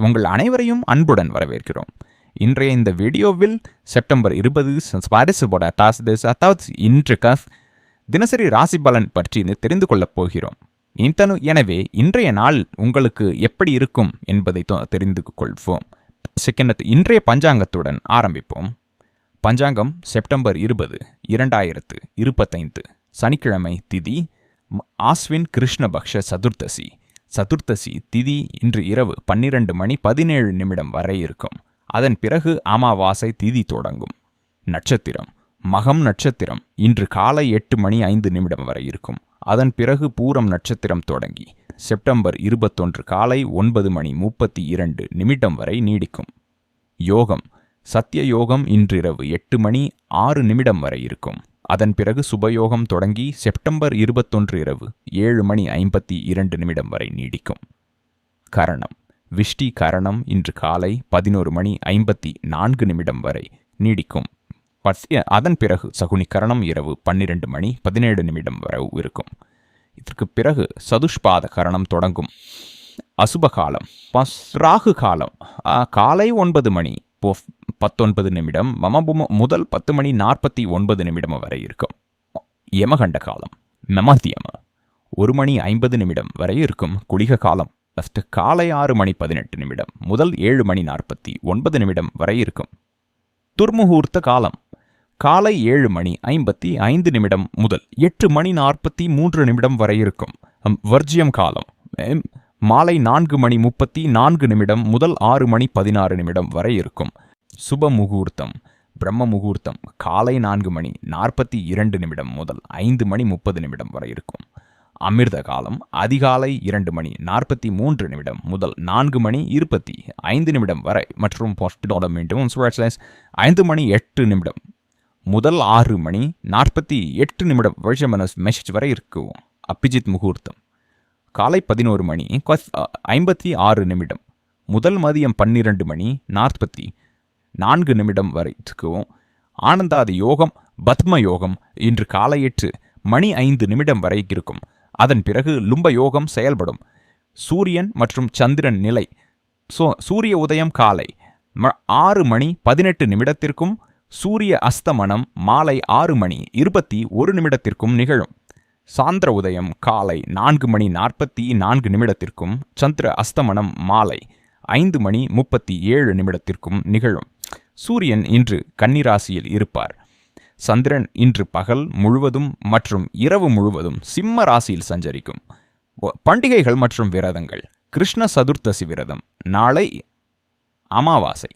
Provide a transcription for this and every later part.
உங்கள் அனைவரையும் அன்புடன் வரவேற்கிறோம். இன்றைய இந்த வீடியோவில் செப்டம்பர் இருபது ஸ்வாரஸ்யபோட டாஸ் திஸ் அதாவது இன்று கஃப் தினசரி ராசி பலன் பற்றி தெரிந்து கொள்ளப் போகிறோம். இத்தனு எனவே இன்றைய நாள் உங்களுக்கு எப்படி இருக்கும் என்பதை தொ- தெரிந்து கொள்வோம். செகண்ட் இன்றைய பஞ்சாங்கத்துடன் ஆரம்பிப்போம். பஞ்சாங்கம் செப்டம்பர் இருபது இரண்டாயிரத்து இருபத்தைந்து சனிக்கிழமை திதி ஆஸ்வின் கிருஷ்ணபக்ஷ சதுர்த்தசி. சதுர்த்தசி திதி இன்று இரவு பன்னிரண்டு மணி பதினேழு நிமிடம் வரை இருக்கும். அதன் பிறகு அமாவாசை திதி தொடங்கும். நட்சத்திரம். மகம் நட்சத்திரம். இன்று காலை எட்டு மணி ஐந்து நிமிடம் வரை இருக்கும். அதன் பிறகு பூரம் நட்சத்திரம் தொடங்கி செப்டம்பர் இருபத்தொன்று காலை ஒன்பது மணி முப்பத்தி இரண்டு நிமிடம் வரை நீடிக்கும். யோகம். சத்திய யோகம் இன்றிரவு எட்டு மணி ஆறு நிமிடம் வரை இருக்கும். அதன் பிறகு சுபயோகம் தொடங்கி செப்டம்பர் இருபத்தொன்று இரவு ஏழு மணி ஐம்பத்தி இரண்டு நிமிடம் வரை நீடிக்கும். கரணம். விஷ்டி கரணம் இன்று காலை பதினோரு மணி ஐம்பத்தி நான்கு நிமிடம் வரை நீடிக்கும். அதன் பிறகு சகுனி கரணம் இரவு பன்னிரண்டு மணி பதினேழு நிமிடம் வரை இருக்கும். இதற்கு பிறகு சதுஷ்பாத கரணம் தொடங்கும். அசுப காலம் பஸ் ராகு காலம். காலை ஒன்பது மணி பத்தொன்பது நிமிடம். மமபும முதல் பத்து மணி நாற்பத்தி ஒன்பது நிமிடம் வரை இருக்கும். யமகண்ட காலம். மமத்தியம ஒரு மணி ஐம்பது நிமிடம் வரை இருக்கும். குளிக காலம். ஃபஸ்ட்டு காலை ஆறு மணி பதினெட்டு நிமிடம். முதல் ஏழு மணி நாற்பத்தி ஒன்பது நிமிடம் வரை இருக்கும். துர்முகூர்த்த காலம். காலை ஏழு மணி ஐம்பத்தி ஐந்து நிமிடம் முதல் எட்டு மணி நாற்பத்தி மூன்று நிமிடம் வரை இருக்கும். வர்ஜியம் காலம். மாலை நான்கு மணி முப்பத்தி நான்கு நிமிடம் முதல் ஆறு மணி பதினாறு நிமிடம் வரை இருக்கும். சுப முகூர்த்தம். பிரம்ம முகூர்த்தம். காலை நான்கு மணி நாற்பத்தி இரண்டு நிமிடம் முதல் ஐந்து மணி முப்பது நிமிடம் வரை இருக்கும். அமிர்த காலம். அதிகாலை இரண்டு மணி நாற்பத்தி மூன்று நிமிடம் முதல் நான்கு மணி இருபத்தி ஐந்து நிமிடம் வரை மற்றும் hospital மீண்டும் ஐந்து மணி எட்டு நிமிடம் முதல் ஆறு மணி நாற்பத்தி எட்டு நிமிடம் மெசேஜ் வரை இருக்கும். அபிஜித் முகூர்த்தம். காலை பதினோரு மணி ஐம்பத்தி ஆறு நிமிடம் முதல் மதியம் பன்னிரண்டு மணி நாற்பத்தி நான்கு நிமிடம் வரைக்கும் இருக்கும் ஆனந்தாதி யோகம் பத்ம யோகம் இன்று காலை எட்டு மணி ஐந்து நிமிடம் வரை இருக்கும். அதன் பிறகு லும்ப யோகம் செயல்படும். சூரியன் மற்றும் சந்திரன் நிலை. சோ சூரிய உதயம் காலை ஆறு மணி பதினெட்டு நிமிடத்திற்கும் சூரிய அஸ்தமனம் மாலை ஆறு மணி இருபத்தி ஒரு நிமிடத்திற்கும் நிகழும். சாந்திர உதயம் காலை நான்கு மணி நாற்பத்தி நான்கு நிமிடத்திற்கும் சந்திர அஸ்தமனம் மாலை ஐந்து மணி முப்பத்தி ஏழு நிமிடத்திற்கும் நிகழும். சூரியன் இன்று கன்னிராசியில் இருப்பார். சந்திரன் இன்று பகல் முழுவதும் மற்றும் இரவு முழுவதும் சிம்ம ராசியில் சஞ்சரிக்கும். பண்டிகைகள் மற்றும் விரதங்கள். கிருஷ்ண சதுர்த்தசி விரதம். நாளை அமாவாசை.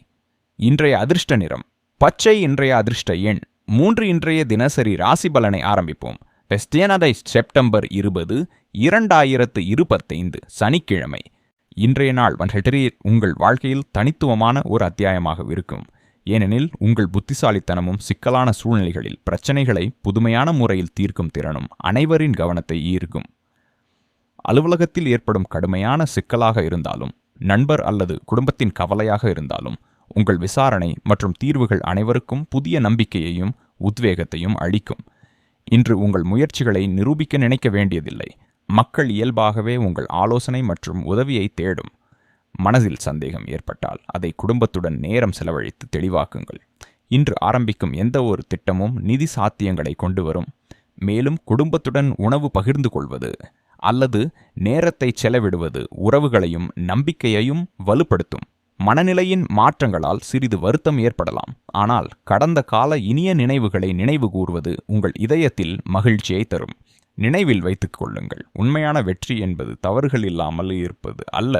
இன்றைய அதிர்ஷ்ட நிறம். பச்சை இன்றைய அதிர்ஷ்ட எண். மூன்று இன்றைய தினசரி ராசி பலனை ஆரம்பிப்போம். வெஸ்டியனடை செப்டம்பர் இருபது இரண்டாயிரத்து இருபத்தைந்து சனிக்கிழமை. இன்றைய நாள் வன்ஹெட்டரி உங்கள் வாழ்க்கையில் தனித்துவமான ஒரு அத்தியாயமாக இருக்கும் ஏனெனில் உங்கள் புத்திசாலித்தனமும் சிக்கலான சூழ்நிலைகளில் பிரச்சனைகளை புதுமையான முறையில் தீர்க்கும் திறனும் அனைவரின் கவனத்தை ஈர்க்கும். அலுவலகத்தில் ஏற்படும் கடுமையான சிக்கலாக இருந்தாலும் நண்பர் அல்லது குடும்பத்தின் கவலையாக இருந்தாலும் உங்கள் விசாரணை மற்றும் தீர்வுகள் அனைவருக்கும் புதிய நம்பிக்கையையும் உத்வேகத்தையும் அளிக்கும். இன்று உங்கள் முயற்சிகளை நிரூபிக்க நினைக்க வேண்டியதில்லை. மக்கள் இயல்பாகவே உங்கள் ஆலோசனை மற்றும் உதவியை தேடும். மனதில் சந்தேகம் ஏற்பட்டால் அதை குடும்பத்துடன் நேரம் செலவழித்து தெளிவாக்குங்கள். இன்று ஆரம்பிக்கும் எந்த ஒரு திட்டமும் நிதி சாத்தியங்களை கொண்டு வரும். மேலும் குடும்பத்துடன் உணவு பகிர்ந்து கொள்வது அல்லது நேரத்தை செலவிடுவது உறவுகளையும் நம்பிக்கையையும் வலுப்படுத்தும். மனநிலையின் மாற்றங்களால் சிறிது வருத்தம் ஏற்படலாம். ஆனால் கடந்த கால இனிய நினைவுகளை நினைவு கூர்வது உங்கள் இதயத்தில் மகிழ்ச்சியை தரும். நினைவில் வைத்துக் கொள்ளுங்கள். உண்மையான வெற்றி என்பது தவறுகள் இல்லாமல் இருப்பது அல்ல.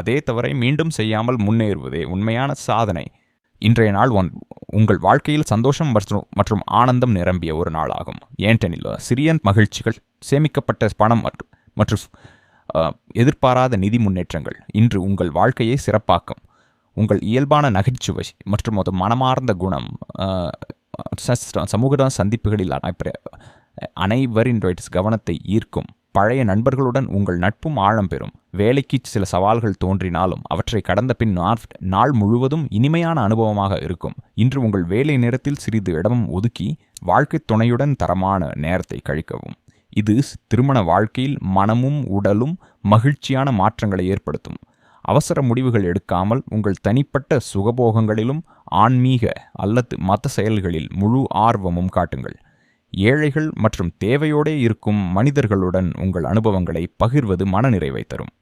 அதே தவறை மீண்டும் செய்யாமல் முன்னேறுவதே உண்மையான சாதனை. இன்றைய நாள் ஒன் உங்கள் வாழ்க்கையில் சந்தோஷம் மற்றும் மற்றும் ஆனந்தம் நிரம்பிய ஒரு நாளாகும். ஏன்டெனில் சிறிய மகிழ்ச்சிகள் சேமிக்கப்பட்ட பணம் மற்றும் மற்றும் எதிர்பாராத நிதி முன்னேற்றங்கள் இன்று உங்கள் வாழ்க்கையை சிறப்பாக்கும். உங்கள் இயல்பான நகைச்சுவை மற்றும் ஒரு மனமார்ந்த குணம் சமூக சந்திப்புகளில் அனைவரின் கவனத்தை ஈர்க்கும். பழைய நண்பர்களுடன் உங்கள் நட்பும் ஆழம் பெறும். வேலைக்கு சில சவால்கள் தோன்றினாலும் அவற்றை கடந்த பின் நாள்- முழுவதும் இனிமையான அனுபவமாக இருக்கும். இன்று உங்கள் வேலை நேரத்தில் சிறிது இடமும் ஒதுக்கி வாழ்க்கை துணையுடன் தரமான நேரத்தை கழிக்கவும். இது திருமண வாழ்க்கையில் மனமும் உடலும் மகிழ்ச்சியான மாற்றங்களை ஏற்படுத்தும். அவசர முடிவுகள் எடுக்காமல் உங்கள் தனிப்பட்ட சுகபோகங்களிலும் ஆன்மீக அல்லது மத செயல்களில் முழு ஆர்வமும் காட்டுங்கள். ஏழைகள் மற்றும் தேவையோடே இருக்கும் மனிதர்களுடன் உங்கள் அனுபவங்களை பகிர்வது மனநிறைவை தரும்.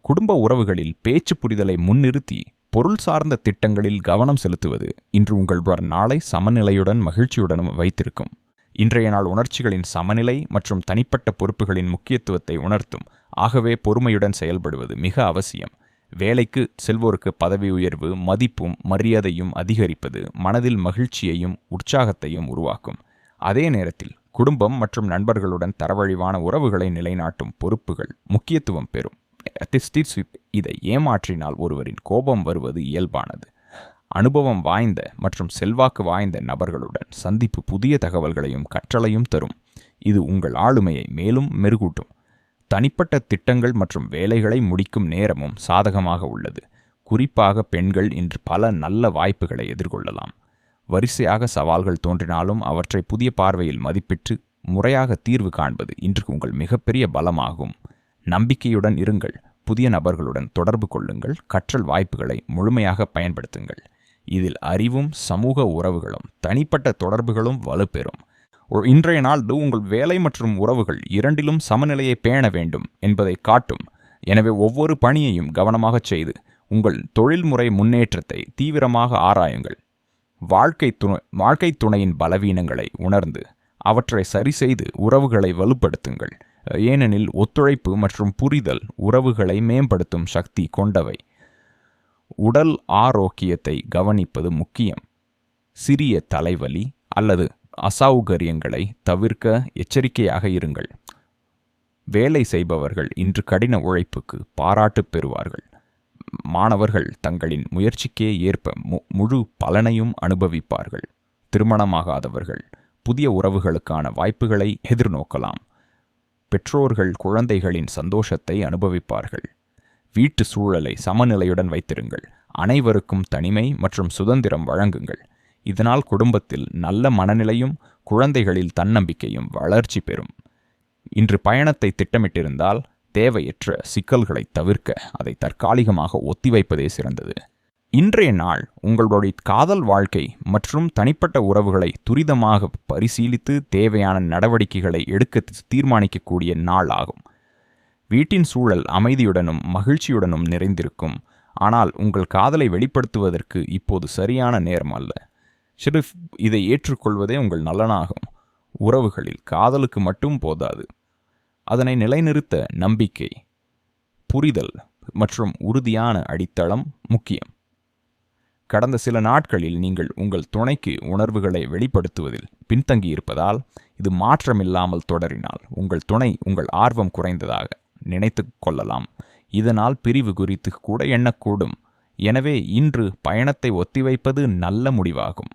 குடும்ப உறவுகளில் பேச்சு புரிதலை முன்னிறுத்தி பொருள் சார்ந்த திட்டங்களில் கவனம் செலுத்துவது இன்று உங்கள் நாளை சமநிலையுடன் மகிழ்ச்சியுடனும் வைத்திருக்கும். இன்றைய நாள் உணர்ச்சிகளின் சமநிலை மற்றும் தனிப்பட்ட பொறுப்புகளின் முக்கியத்துவத்தை உணர்த்தும். ஆகவே பொறுமையுடன் செயல்படுவது மிக அவசியம். வேலைக்கு செல்வோருக்கு பதவி உயர்வு மதிப்பும் மரியாதையும் அதிகரிப்பது மனதில் மகிழ்ச்சியையும் உற்சாகத்தையும் உருவாக்கும். அதே நேரத்தில் குடும்பம் மற்றும் நண்பர்களுடன் தரவழிவான உறவுகளை நிலைநாட்டும் பொறுப்புகள் முக்கியத்துவம் பெறும். இதை ஏமாற்றினால் ஒருவரின் கோபம் வருவது இயல்பானது. அனுபவம் வாய்ந்த மற்றும் செல்வாக்கு வாய்ந்த நபர்களுடன் சந்திப்பு புதிய தகவல்களையும் கற்றலையும் தரும். இது உங்கள் ஆளுமையை மேலும் மெருகூட்டும். தனிப்பட்ட திட்டங்கள் மற்றும் வேலைகளை முடிக்கும் நேரமும் சாதகமாக உள்ளது. குறிப்பாக பெண்கள் இன்று பல நல்ல வாய்ப்புகளை எதிர்கொள்ளலாம். வரிசையாக சவால்கள் தோன்றினாலும் அவற்றை புதிய பார்வையில் மதிப்பிட்டு முறையாக தீர்வு காண்பது இன்று உங்கள் மிகப்பெரிய பலமாகும். நம்பிக்கையுடன் இருங்கள். புதிய நபர்களுடன் தொடர்பு கொள்ளுங்கள். கற்றல் வாய்ப்புகளை முழுமையாக பயன்படுத்துங்கள். இதில் அறிவும் சமூக உறவுகளும் தனிப்பட்ட தொடர்புகளும் வலுப்பெறும். இன்றைய நாள் உங்கள் வேலை மற்றும் உறவுகள் இரண்டிலும் சமநிலையை பேண வேண்டும் என்பதை காட்டும். எனவே ஒவ்வொரு பணியையும் கவனமாகச் செய்து உங்கள் தொழில்முறை முன்னேற்றத்தை தீவிரமாக ஆராயுங்கள். வாழ்க்கை துணை வாழ்க்கை துணையின் பலவீனங்களை உணர்ந்து அவற்றை சரி செய்து உறவுகளை வலுப்படுத்துங்கள். ஏனெனில் ஒத்துழைப்பு மற்றும் புரிதல் உறவுகளை மேம்படுத்தும் சக்தி கொண்டவை. உடல் ஆரோக்கியத்தை கவனிப்பது முக்கியம். சிறிய தலைவலி அல்லது அசௌகரியங்களை தவிர்க்க எச்சரிக்கையாக இருங்கள். வேலை செய்பவர்கள் இன்று கடின உழைப்புக்கு பாராட்டு பெறுவார்கள். மாணவர்கள் தங்களின் முயற்சிக்கே ஏற்ப முழு பலனையும் அனுபவிப்பார்கள். திருமணமாகாதவர்கள் புதிய உறவுகளுக்கான வாய்ப்புகளை எதிர்நோக்கலாம். பெற்றோர்கள் குழந்தைகளின் சந்தோஷத்தை அனுபவிப்பார்கள். வீட்டு சூழலை சமநிலையுடன் வைத்திருங்கள். அனைவருக்கும் தனிமை மற்றும் சுதந்திரம் வழங்குங்கள். இதனால் குடும்பத்தில் நல்ல மனநிலையும் குழந்தைகளில் தன்னம்பிக்கையும் வளர்ச்சி பெறும். இன்று பயணத்தை திட்டமிட்டிருந்தால் தேவையற்ற சிக்கல்களை தவிர்க்க அதை தற்காலிகமாக ஒத்திவைப்பதே சிறந்தது. இன்றைய நாள் உங்களுடைய காதல் வாழ்க்கை மற்றும் தனிப்பட்ட உறவுகளை துரிதமாக பரிசீலித்து தேவையான நடவடிக்கைகளை எடுக்க தீர்மானிக்கக்கூடிய நாள் ஆகும். வீட்டின் சூழல் அமைதியுடனும் மகிழ்ச்சியுடனும் நிறைந்திருக்கும். ஆனால் உங்கள் காதலை வெளிப்படுத்துவதற்கு இப்போது சரியான நேரம் அல்ல. ஷெரிஃப் இதை ஏற்றுக்கொள்வதே உங்கள் நலனாகும் உறவுகளில் காதலுக்கு மட்டும் போதாது. அதனை நிலைநிறுத்த நம்பிக்கை புரிதல் மற்றும் உறுதியான அடித்தளம் முக்கியம். கடந்த சில நாட்களில் நீங்கள் உங்கள் துணைக்கு உணர்வுகளை வெளிப்படுத்துவதில் பின்தங்கியிருப்பதால் இது மாற்றமில்லாமல் தொடரினால் உங்கள் துணை உங்கள் ஆர்வம் குறைந்ததாக நினைத்து கொள்ளலாம். இதனால் பிரிவு குறித்து கூட எண்ணக்கூடும். எனவே இன்று பயணத்தை ஒத்திவைப்பது நல்ல முடிவாகும்.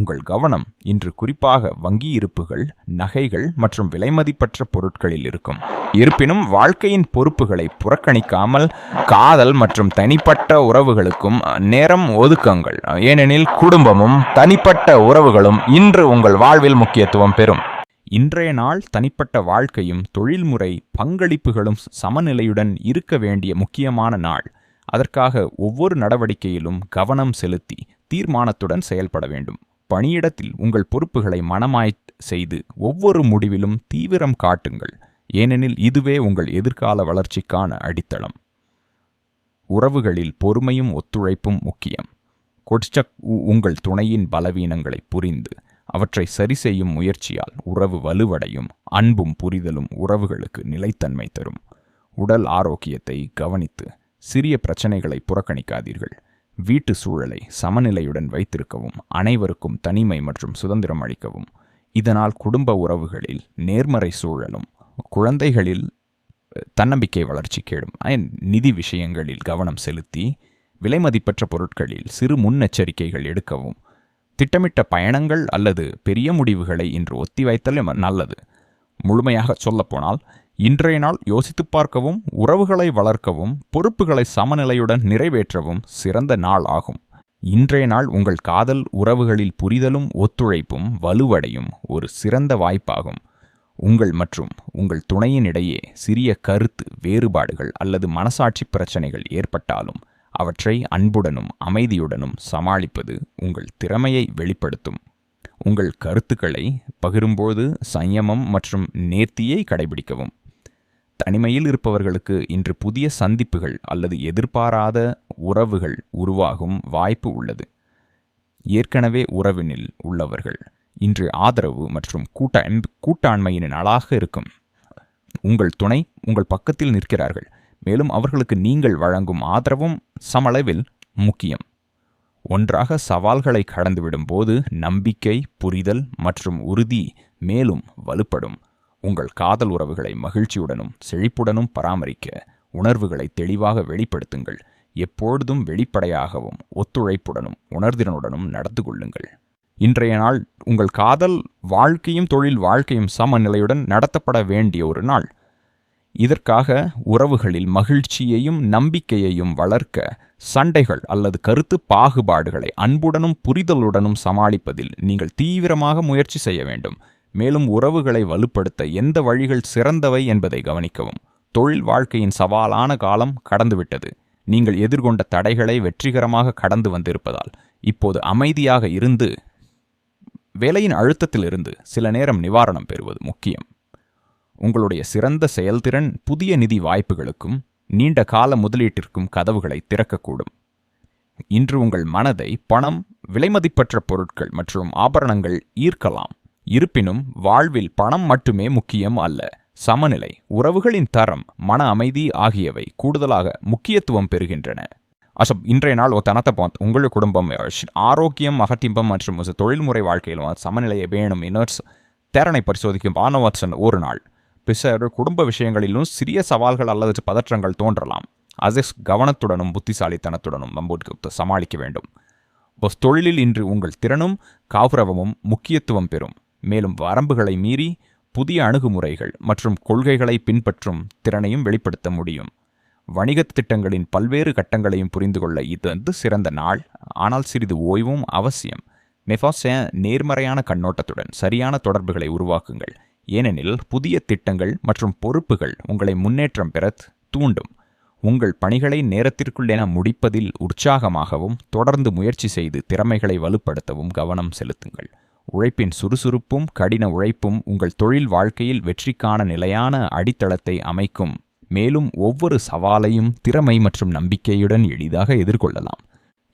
உங்கள் கவனம் இன்று குறிப்பாக வங்கி இருப்புகள் நகைகள் மற்றும் விலைமதிப்பற்ற பொருட்களில் இருக்கும். இருப்பினும் வாழ்க்கையின் பொறுப்புகளை புறக்கணிக்காமல் காதல் மற்றும் தனிப்பட்ட உறவுகளுக்கும் நேரம் ஒதுக்குங்கள். ஏனெனில் குடும்பமும் தனிப்பட்ட உறவுகளும் இன்று உங்கள் வாழ்வில் முக்கியத்துவம் பெறும். இன்றைய நாள் தனிப்பட்ட வாழ்க்கையும் தொழில்முறை பங்களிப்புகளும் சமநிலையுடன் இருக்க வேண்டிய முக்கியமான நாள். அதற்காக ஒவ்வொரு நடவடிக்கையிலும் கவனம் செலுத்தி தீர்மானத்துடன் செயல்பட வேண்டும். பணியிடத்தில் உங்கள் பொறுப்புகளை மனமாய் செய்து ஒவ்வொரு முடிவிலும் தீவிரம் காட்டுங்கள். ஏனெனில் இதுவே உங்கள் எதிர்கால வளர்ச்சிக்கான அடித்தளம். உறவுகளில் பொறுமையும் ஒத்துழைப்பும் முக்கியம். கொட்சக் உங்கள் துணையின் பலவீனங்களை புரிந்து அவற்றை சரி செய்யும் முயற்சியால் உறவு வலுவடையும் அன்பும் புரிதலும் உறவுகளுக்கு நிலைத்தன்மை தரும். உடல் ஆரோக்கியத்தை கவனித்து சிறிய பிரச்சனைகளை புறக்கணிக்காதீர்கள். வீட்டு சூழலை சமநிலையுடன் வைத்திருக்கவும் அனைவருக்கும் தனிமை மற்றும் சுதந்திரம் அளிக்கவும். இதனால் குடும்ப உறவுகளில் நேர்மறை சூழலும் குழந்தைகளில் தன்னம்பிக்கை வளர்ச்சி கேடும். நிதி விஷயங்களில் கவனம் செலுத்தி விலைமதிப்பற்ற பொருட்களில் சிறு முன்னெச்சரிக்கைகள் எடுக்கவும். திட்டமிட்ட பயணங்கள் அல்லது பெரிய முடிவுகளை இன்று ஒத்திவைத்தல் நல்லது. முழுமையாக சொல்லப்போனால் இன்றைய நாள் யோசித்து பார்க்கவும் உறவுகளை வளர்க்கவும் பொறுப்புகளை சமநிலையுடன் நிறைவேற்றவும் சிறந்த நாள் ஆகும். இன்றைய நாள் உங்கள் காதல் உறவுகளில் புரிதலும் ஒத்துழைப்பும் வலுவடையும் ஒரு சிறந்த வாய்ப்பாகும். உங்கள் மற்றும் உங்கள் துணையின் இடையே சிறிய கருத்து வேறுபாடுகள் அல்லது மனசாட்சி பிரச்சனைகள் ஏற்பட்டாலும் அவற்றை அன்புடனும் அமைதியுடனும் சமாளிப்பது உங்கள் திறமையை வெளிப்படுத்தும். உங்கள் கருத்துக்களை பகிரும்போது சயமம் மற்றும் நேர்த்தியை கடைபிடிக்கவும். தனிமையில் இருப்பவர்களுக்கு இன்று புதிய சந்திப்புகள் அல்லது எதிர்பாராத உறவுகள் உருவாகும் வாய்ப்பு உள்ளது. ஏற்கனவே உறவினில் உள்ளவர்கள் இன்று ஆதரவு மற்றும் கூட்ட கூட்டாண்மையின் நாளாக இருக்கும். உங்கள் துணை உங்கள் பக்கத்தில் நிற்கிறார்கள். மேலும் அவர்களுக்கு நீங்கள் வழங்கும் ஆதரவும் சமளவில் முக்கியம். ஒன்றாக சவால்களை கடந்துவிடும் போது நம்பிக்கை புரிதல் மற்றும் உறுதி மேலும் வலுப்படும். உங்கள் காதல் உறவுகளை மகிழ்ச்சியுடனும் செழிப்புடனும் பராமரிக்க உணர்வுகளை தெளிவாக வெளிப்படுத்துங்கள். எப்பொழுதும் வெளிப்படையாகவும் ஒத்துழைப்புடனும் உணர்திறனுடனும் நடந்து கொள்ளுங்கள். இன்றைய நாள் உங்கள் காதல் வாழ்க்கையும் தொழில் வாழ்க்கையும் சமநிலையுடன் நடத்தப்பட வேண்டிய ஒரு நாள். இதற்காக உறவுகளில் மகிழ்ச்சியையும் நம்பிக்கையையும் வளர்க்க சண்டைகள் அல்லது கருத்து பாகுபாடுகளை அன்புடனும் புரிதலுடனும் சமாளிப்பதில் நீங்கள் தீவிரமாக முயற்சி செய்ய வேண்டும். மேலும் உறவுகளை வலுப்படுத்த எந்த வழிகள் சிறந்தவை என்பதை கவனிக்கவும். தொழில் வாழ்க்கையின் சவாலான காலம் கடந்துவிட்டது. நீங்கள் எதிர்கொண்ட தடைகளை வெற்றிகரமாக கடந்து வந்திருப்பதால் இப்போது அமைதியாக இருந்து வேலையின் அழுத்தத்திலிருந்து சில நேரம் நிவாரணம் பெறுவது முக்கியம். உங்களுடைய சிறந்த செயல்திறன் புதிய நிதி வாய்ப்புகளுக்கும் நீண்ட கால முதலீட்டிற்கும் கதவுகளை திறக்கக்கூடும். இன்று உங்கள் மனதை பணம் விலைமதிப்பற்ற பொருட்கள் மற்றும் ஆபரணங்கள் ஈர்க்கலாம். இருப்பினும் வாழ்வில் பணம் மட்டுமே முக்கியம் அல்ல. சமநிலை உறவுகளின் தரம் மன அமைதி ஆகியவை கூடுதலாக முக்கியத்துவம் பெறுகின்றன. அசப் இன்றைய நாள் ஒரு தனத்தை பார்த்து உங்கள் குடும்பம் ஆரோக்கியம் அகட்டிம்பம் மற்றும் தொழில்முறை வாழ்க்கையிலும் சமநிலையை வேணும். இன்னர்ஸ் திறனை பரிசோதிக்கும் வானவாட்சன் ஒரு நாள். பிசர் குடும்ப விஷயங்களிலும் சிறிய சவால்கள் அல்லது பதற்றங்கள் தோன்றலாம். அசிஸ் கவனத்துடனும் புத்திசாலித்தனத்துடனும் நம்பூருக்கு சமாளிக்க வேண்டும். தொழிலில் இன்று உங்கள் திறனும் காவுரவமும் முக்கியத்துவம் பெறும். மேலும் வரம்புகளை மீறி புதிய அணுகுமுறைகள் மற்றும் கொள்கைகளை பின்பற்றும் திறனையும் வெளிப்படுத்த முடியும். வணிகத் திட்டங்களின் பல்வேறு கட்டங்களையும் புரிந்து கொள்ள இது வந்து சிறந்த நாள். ஆனால் சிறிது ஓய்வும் அவசியம். நெஃபாச நேர்மறையான கண்ணோட்டத்துடன் சரியான தொடர்புகளை உருவாக்குங்கள். ஏனெனில் புதிய திட்டங்கள் மற்றும் பொறுப்புகள் உங்களை முன்னேற்றம் பெற தூண்டும். உங்கள் பணிகளை நேரத்திற்குள் என முடிப்பதில் உற்சாகமாகவும் தொடர்ந்து முயற்சி செய்து திறமைகளை வலுப்படுத்தவும் கவனம் செலுத்துங்கள். உழைப்பின் சுறுசுறுப்பும் கடின உழைப்பும் உங்கள் தொழில் வாழ்க்கையில் வெற்றிக்கான நிலையான அடித்தளத்தை அமைக்கும். மேலும் ஒவ்வொரு சவாலையும் திறமை மற்றும் நம்பிக்கையுடன் எளிதாக எதிர்கொள்ளலாம்.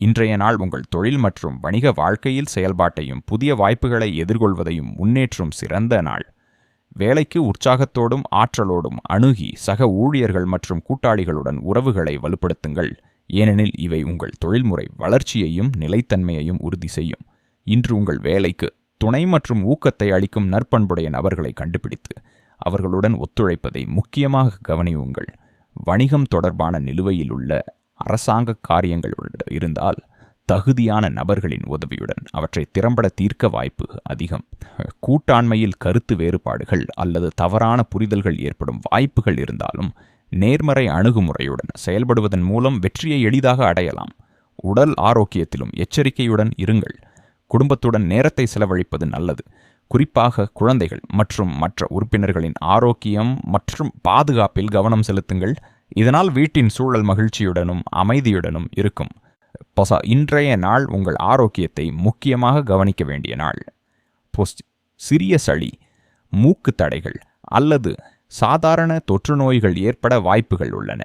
இன்றைய நாள் உங்கள் தொழில் மற்றும் வணிக வாழ்க்கையில் செயல்பாட்டையும் புதிய வாய்ப்புகளை எதிர்கொள்வதையும் முன்னேற்றும் சிறந்த நாள். வேலைக்கு உற்சாகத்தோடும் ஆற்றலோடும் அணுகி சக ஊழியர்கள் மற்றும் கூட்டாளிகளுடன் உறவுகளை வலுப்படுத்துங்கள். ஏனெனில் இவை உங்கள் தொழில்முறை வளர்ச்சியையும் நிலைத்தன்மையையும் உறுதி செய்யும். இன்று உங்கள் வேலைக்கு துணை மற்றும் ஊக்கத்தை அளிக்கும் நற்பண்புடைய நபர்களை கண்டுபிடித்து அவர்களுடன் ஒத்துழைப்பதை முக்கியமாக கவனியுங்கள். வணிகம் தொடர்பான நிலுவையில் உள்ள அரசாங்க காரியங்கள் இருந்தால் தகுதியான நபர்களின் உதவியுடன் அவற்றை திறம்பட தீர்க்க வாய்ப்பு அதிகம். கூட்டாண்மையில் கருத்து வேறுபாடுகள் அல்லது தவறான புரிதல்கள் ஏற்படும் வாய்ப்புகள் இருந்தாலும் நேர்மறை அணுகுமுறையுடன் செயல்படுவதன் மூலம் வெற்றியை எளிதாக அடையலாம். உடல் ஆரோக்கியத்திலும் எச்சரிக்கையுடன் இருங்கள். குடும்பத்துடன் நேரத்தை செலவழிப்பது நல்லது. குறிப்பாக குழந்தைகள் மற்றும் மற்ற உறுப்பினர்களின் ஆரோக்கியம் மற்றும் பாதுகாப்பில் கவனம் செலுத்துங்கள். இதனால் வீட்டின் சூழல் மகிழ்ச்சியுடனும் அமைதியுடனும் இருக்கும். பொசா இன்றைய நாள் உங்கள் ஆரோக்கியத்தை முக்கியமாக கவனிக்க வேண்டிய நாள். போஸ்ட் சிறிய சளி மூக்கு தடைகள் அல்லது சாதாரண தொற்று நோய்கள் ஏற்பட வாய்ப்புகள் உள்ளன.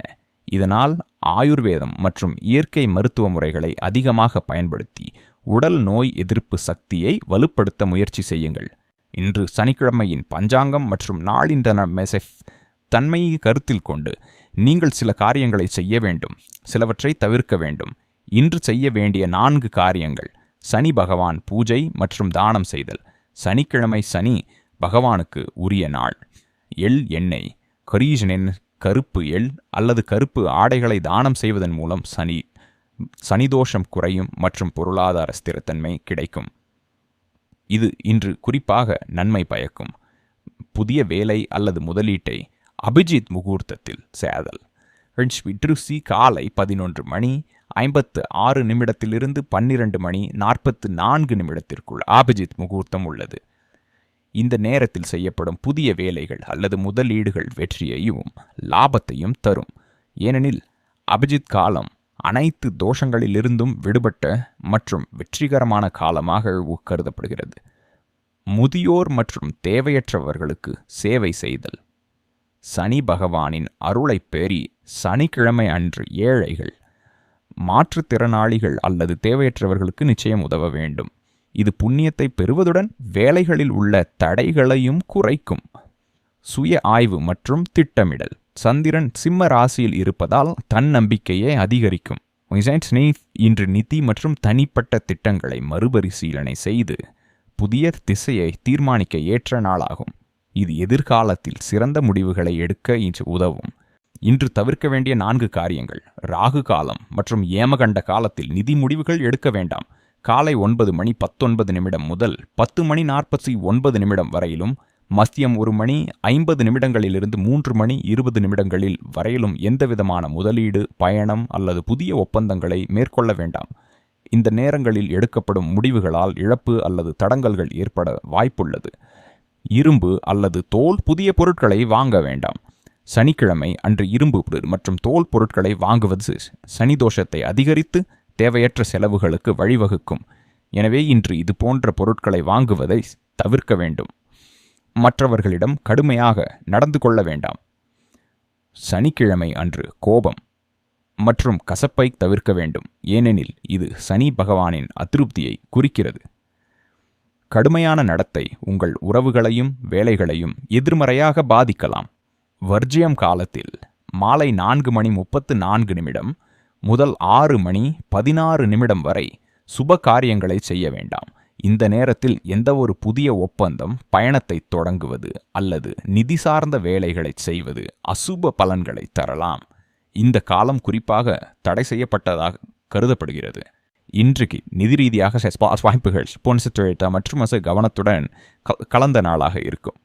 இதனால் ஆயுர்வேதம் மற்றும் இயற்கை மருத்துவ முறைகளை அதிகமாக பயன்படுத்தி உடல் நோய் எதிர்ப்பு சக்தியை வலுப்படுத்த முயற்சி செய்யுங்கள். இன்று சனிக்கிழமையின் பஞ்சாங்கம் மற்றும் நாளின் மெசெஃப் தன்மையை கருத்தில் கொண்டு நீங்கள் சில காரியங்களை செய்ய வேண்டும் சிலவற்றை தவிர்க்க வேண்டும். இன்று செய்ய வேண்டிய நான்கு காரியங்கள். சனி பகவான் பூஜை மற்றும் தானம் செய்தல். சனிக்கிழமை சனி பகவானுக்கு உரிய நாள். எள் எண்ணெய். கரீஜனின் கருப்பு எள் அல்லது கருப்பு ஆடைகளை தானம் செய்வதன் மூலம் சனி சனிதோஷம் குறையும் மற்றும் பொருளாதார ஸ்திரத்தன்மை கிடைக்கும். இது இன்று குறிப்பாக நன்மை பயக்கும். புதிய வேலை அல்லது முதலீட்டை அபிஜித் முகூர்த்தத்தில் சேதல். விட்ருசி காலை பதினொன்று மணி ஐம்பத்து ஆறு நிமிடத்திலிருந்து பன்னிரண்டு மணி நாற்பத்து நான்கு நிமிடத்திற்குள் அபிஜித் முகூர்த்தம் உள்ளது. இந்த நேரத்தில் செய்யப்படும் புதிய வேலைகள் அல்லது முதலீடுகள் வெற்றியையும் லாபத்தையும் தரும். ஏனெனில் அபிஜித் காலம் அனைத்து தோஷங்களிலிருந்தும் விடுபட்ட மற்றும் வெற்றிகரமான காலமாக கருதப்படுகிறது. முதியோர் மற்றும் தேவையற்றவர்களுக்கு சேவை செய்தல். சனி பகவானின் அருளைப் பெறி சனிக்கிழமை அன்று ஏழைகள் மாற்றுத்திறனாளிகள் அல்லது தேவையற்றவர்களுக்கு நிச்சயம் உதவ வேண்டும். இது புண்ணியத்தை பெறுவதுடன் வேலைகளில் உள்ள தடைகளையும் குறைக்கும். சுய ஆய்வு மற்றும் திட்டமிடல். சந்திரன் சிம்ம ராசியில் இருப்பதால் தன்னம்பிக்கையை அதிகரிக்கும். இன்று நிதி மற்றும் தனிப்பட்ட திட்டங்களை மறுபரிசீலனை செய்து புதிய திசையை தீர்மானிக்க ஏற்ற நாளாகும். இது எதிர்காலத்தில் சிறந்த முடிவுகளை எடுக்க இன்று உதவும். இன்று தவிர்க்க வேண்டிய நான்கு காரியங்கள். ராகு காலம் மற்றும் ஏமகண்ட காலத்தில் நிதி முடிவுகள் எடுக்க வேண்டாம். காலை ஒன்பது மணி பத்தொன்பது நிமிடம் முதல் பத்து மணி நாற்பத்தி ஒன்பது நிமிடம் வரையிலும் மதியம் ஒரு மணி ஐம்பது நிமிடங்களிலிருந்து மூன்று மணி இருபது நிமிடங்களில் வரையிலும் எந்தவிதமான முதலீடு பயணம் அல்லது புதிய ஒப்பந்தங்களை மேற்கொள்ள வேண்டாம். இந்த நேரங்களில் எடுக்கப்படும் முடிவுகளால் இழப்பு அல்லது தடங்கல்கள் ஏற்பட வாய்ப்புள்ளது. இரும்பு அல்லது தோல் புதிய பொருட்களை வாங்க வேண்டாம். சனிக்கிழமை அன்று இரும்பு மற்றும் தோல் பொருட்களை வாங்குவது சனி தோஷத்தை அதிகரித்து தேவையற்ற செலவுகளுக்கு வழிவகுக்கும். எனவே இன்று இது போன்ற பொருட்களை வாங்குவதை தவிர்க்க வேண்டும். மற்றவர்களிடம் கடுமையாக நடந்து கொள்ள வேண்டாம். சனிக்கிழமை அன்று கோபம் மற்றும் கசப்பை தவிர்க்க வேண்டும். ஏனெனில் இது சனி பகவானின் அதிருப்தியை குறிக்கிறது. கடுமையான நடத்தை உங்கள் உறவுகளையும் வேலைகளையும் எதிர்மறையாக பாதிக்கலாம். வர்ஜியம் காலத்தில் மாலை நான்கு மணி முப்பத்து நான்கு நிமிடம் முதல் ஆறு மணி பதினாறு நிமிடம் வரை சுப காரியங்களை செய்ய வேண்டாம். இந்த நேரத்தில் எந்த ஒரு புதிய ஒப்பந்தம் பயணத்தை தொடங்குவது அல்லது நிதி சார்ந்த வேலைகளை செய்வது அசுப பலன்களை தரலாம். இந்த காலம் குறிப்பாக தடை செய்யப்பட்டதாக கருதப்படுகிறது. இன்றைக்கு நிதி ரீதியாக வாய்ப்புகள் பொன்சித்துழைத்த மற்றும் கவனத்துடன் கலந்த நாளாக இருக்கும்.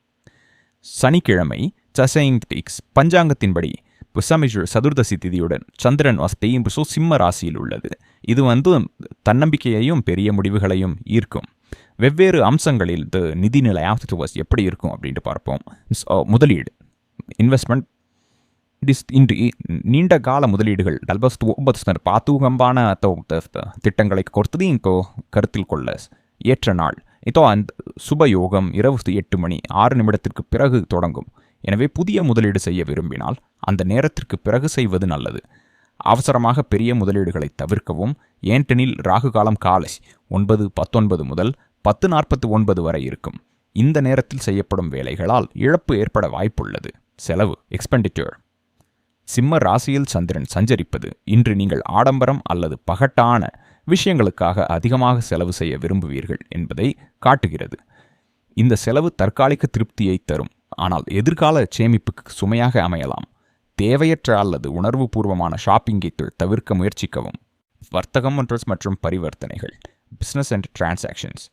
சனிக்கிழமை சசைங் பஞ்சாங்கத்தின்படி புசமிஷு சதுர்தசி திதியுடன் சந்திரன் வசதி சிம்ம ராசியில் உள்ளது. இது வந்து தன்னம்பிக்கையையும் பெரிய முடிவுகளையும் ஈர்க்கும். வெவ்வேறு அம்சங்களில் இந்த நிதிநிலை ஆப்டிவஸ் எப்படி இருக்கும் அப்படின்ட்டு பார்ப்போம். முதலீடு. இன்வெஸ்ட்மெண்ட் இஸ் இன்று நீண்ட கால முதலீடுகள் டல்பஸ்ட் ஒன்பது பாத்துகம்பான திட்டங்களை கொடுத்தது இங்கோ கருத்தில் கொள்ள ஏற்ற நாள். இதோ அந்த சுபயோகம் இரவு எட்டு மணி ஆறு நிமிடத்திற்கு பிறகு தொடங்கும். எனவே புதிய முதலீடு செய்ய விரும்பினால் அந்த நேரத்திற்கு பிறகு செய்வது நல்லது. அவசரமாக பெரிய முதலீடுகளை தவிர்க்கவும். ஏன்டனில் ராகுகாலம் காலை ஒன்பது பத்தொன்பது முதல் பத்து நாற்பத்தி ஒன்பது வரை இருக்கும். இந்த நேரத்தில் செய்யப்படும் வேலைகளால் இழப்பு ஏற்பட வாய்ப்புள்ளது. செலவு எக்ஸ்பெண்டிச்சர் சிம்ம ராசியில் சந்திரன் சஞ்சரிப்பது இன்று நீங்கள் ஆடம்பரம் அல்லது பகட்டான விஷயங்களுக்காக அதிகமாக செலவு செய்ய விரும்புவீர்கள் என்பதை காட்டுகிறது. இந்த செலவு தற்காலிக திருப்தியை தரும். ஆனால் எதிர்கால சேமிப்புக்கு சுமையாக அமையலாம். தேவையற்ற அல்லது உணர்வுபூர்வமான ஷாப்பிங்கை தவிர்க்க முயற்சிக்கவும். வர்த்தகம் மற்றும் பரிவர்த்தனைகள். Business and transactions.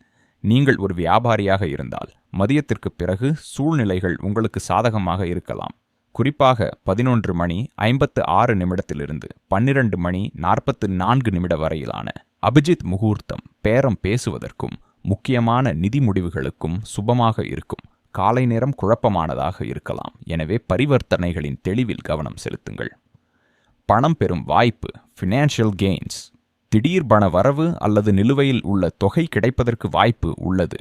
நீங்கள் ஒரு வியாபாரியாக இருந்தால் மதியத்திற்கு பிறகு சூழ்நிலைகள் உங்களுக்கு சாதகமாக இருக்கலாம். குறிப்பாக பதினொன்று மணி ஐம்பத்து ஆறு நிமிடத்திலிருந்து பன்னிரண்டு மணி நாற்பத்து நான்கு நிமிட வரையிலான அபிஜித் முகூர்த்தம் பேரம் பேசுவதற்கும் முக்கியமான நிதி முடிவுகளுக்கும் சுபமாக இருக்கும். காலை நேரம் குழப்பமானதாக இருக்கலாம். எனவே பரிவர்த்தனைகளின் தெளிவில் கவனம் செலுத்துங்கள். பணம் பெறும் வாய்ப்பு ஃபினான்ஷியல் கெயின்ஸ் திடீர் பண வரவு அல்லது நிலுவையில் உள்ள தொகை கிடைப்பதற்கு வாய்ப்பு உள்ளது.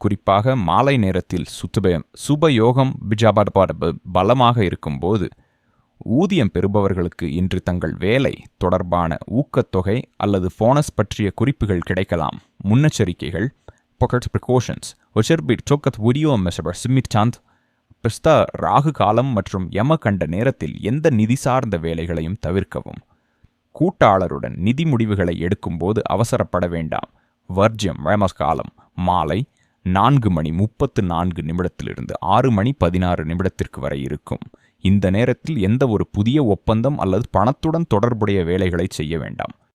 குறிப்பாக மாலை நேரத்தில் சுத்துபயம் சுபயோகம் பிஜாபாட் பலமாக இருக்கும்போது ஊதியம் பெறுபவர்களுக்கு இன்று தங்கள் வேலை தொடர்பான ஊக்கத்தொகை அல்லது போனஸ் பற்றிய குறிப்புகள் கிடைக்கலாம். முன்னெச்சரிக்கைகள் பாக்கெட் ப்ரிகாஷன்ஸ் ஒஷர்பிட் சோக்கத் உரியோ மெசபர் சிம்மிட் சாந்த். பிஸ்தா ராகு காலம் மற்றும் யம கண்ட நேரத்தில் எந்த நிதி சார்ந்த வேலைகளையும் தவிர்க்கவும். கூட்டாளருடன் நிதி முடிவுகளை எடுக்கும்போது அவசரப்பட வேண்டாம். வர்ஜியம் வேமஸ் காலம் மாலை நான்கு மணி முப்பத்து நான்கு நிமிடத்திலிருந்து ஆறு மணி பதினாறு நிமிடத்திற்கு வரை இருக்கும். இந்த நேரத்தில் எந்த ஒரு புதிய ஒப்பந்தம் அல்லது பணத்துடன் தொடர்புடைய வேலைகளை செய்ய வேண்டாம்.